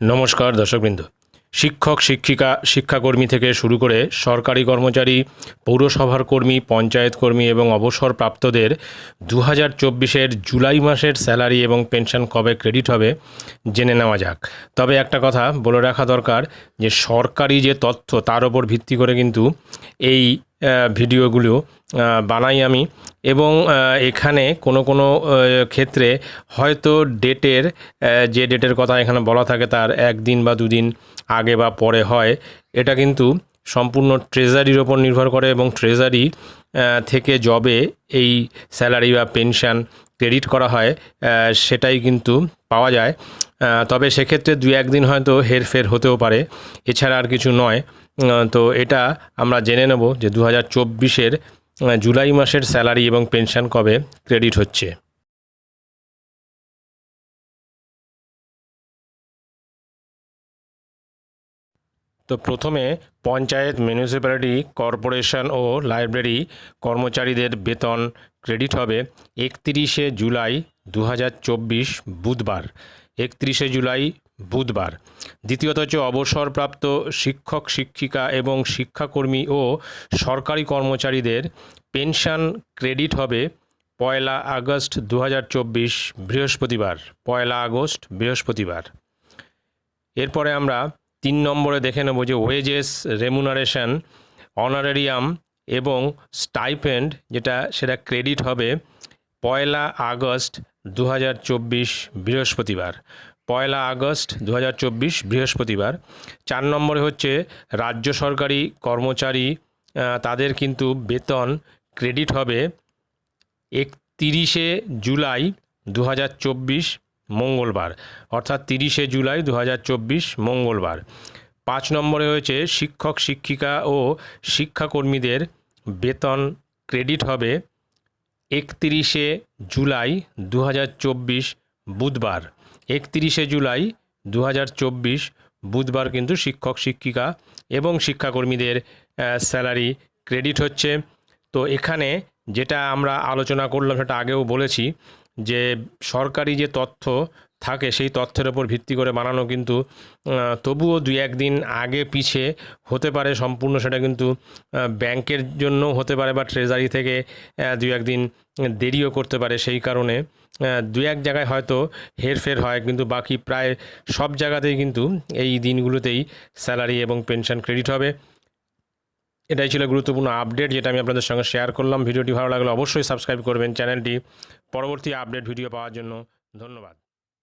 নমস্কার দর্শকবৃন্দ। শিক্ষক, শিক্ষিকা, শিক্ষাকর্মী থেকে শুরু করে সরকারি কর্মচারী, পৌরসভার কর্মী, পঞ্চায়েত কর্মী এবং অবসরপ্রাপ্তদের দু হাজার চব্বিশের জুলাই মাসের স্যালারি এবং পেনশন কবে ক্রেডিট হবে জেনে নেওয়া যাক। তবে একটা কথা বলে রাখা দরকার যে সরকারি যে তথ্য তার ওপর ভিত্তি করে কিন্তু এই ভিডিওগুলো বানাই আমি এবং এখানে কোনো কোনো ক্ষেত্রে হয়তো ডেটের যে ডেটের কথা এখানে বলা থাকে তার একদিন বা দুদিন আগে বা পরে হয়। এটা কিন্তু সম্পূর্ণ ট্রেজারির ওপর নির্ভর করে এবং ট্রেজারি থেকে জবে এই স্যালারি বা পেনশন ক্রেডিট করা হয় সেটাই কিন্তু পাওয়া যায়। তবে সেক্ষেত্রে দু একদিন হয়তো হেরফের হতেও পারে। এছাড়া আর কিছু নয়। তো এটা আমরা জেনে নেব যে দু হাজার চব্বিশের জুলাই মাসের স্যালারি এবং পেনশন কবে ক্রেডিট হচ্ছে। তো প্রথমে পঞ্চায়েত, মিউনিসিপ্যালিটি, কর্পোরেশন ও লাইব্রেরি কর্মচারীদের বেতন ক্রেডিট হবে একত্রিশে জুলাই দু হাজার চব্বিশ বুধবার। একত্রিশে জুলাই বুধবার। দ্বিতীয়ত হচ্ছে অবসরপ্রাপ্ত শিক্ষক, শিক্ষিকা এবং শিক্ষাকর্মী ও সরকারি কর্মচারীদের পেনশন ক্রেডিট হবে পয়লা আগস্ট দু হাজার চব্বিশ বৃহস্পতিবার। পয়লা আগস্ট বৃহস্পতিবার। এরপরে আমরা তিন নম্বরে দেখে নেব যে ওয়েজেস রেমুনারেশন অনারেরিয়াম এবং স্টাইপেন্ড যেটা সেটা ক্রেডিট হবে পয়লা আগস্ট দু হাজার চব্বিশ বৃহস্পতিবার। পয়লা আগস্ট দু হাজার চব্বিশ বৃহস্পতিবার। চার নম্বরে হচ্ছে রাজ্য সরকারি কর্মচারী তাদের কিন্তু বেতন ক্রেডিট হবে একতিরিশে জুলাই দু হাজার চব্বিশ মঙ্গলবার। অর্থাৎ তিরিশে জুলাই দু হাজার চব্বিশ মঙ্গলবার। পাঁচ নম্বরে হয়েছে শিক্ষক, শিক্ষিকা ও শিক্ষাকর্মীদের বেতন ক্রেডিট হবে একত্রিশে জুলাই দু হাজার চব্বিশ বুধবার। একতিরিশে জুলাই দু হাজার চব্বিশ বুধবার কিন্তু শিক্ষক, শিক্ষিকা এবং শিক্ষাকর্মীদের স্যালারি ক্রেডিট হচ্ছে। তো এখানে যেটা আমরা আলোচনা করলাম সেটা আগেও বলেছি যে সরকারি যে তথ্য থাকে সেই তথ্যের ওপর ভিত্তি করে বানানো কিন্তু তবুও দুই একদিন আগে পিছে হতে পারে সম্পূর্ণ সেটা কিন্তু ব্যাংকের জন্য হতে পারে বা ট্রেজারি থেকে দুই একদিন দেরিও করতে পারে সেই কারণে দু এক জায়গায় হয়তো হেরফের হয় কিন্তু বাকি প্রায় সব জায়গাতেই কিন্তু এই দিনগুলোতেই স্যালারি এবং পেনশন ক্রেডিট হবে। এটাই ছিল গুরুত্বপূর্ণ আপডেট যেটা আমি আপনাদের সঙ্গে শেয়ার করলাম। ভিডিওটি ভালো লাগলে অবশ্যই সাবস্ক্রাইব করবেন চ্যানেলটি। পরবর্তী আপডেট ভিডিও পাওয়ার জন্য ধন্যবাদ।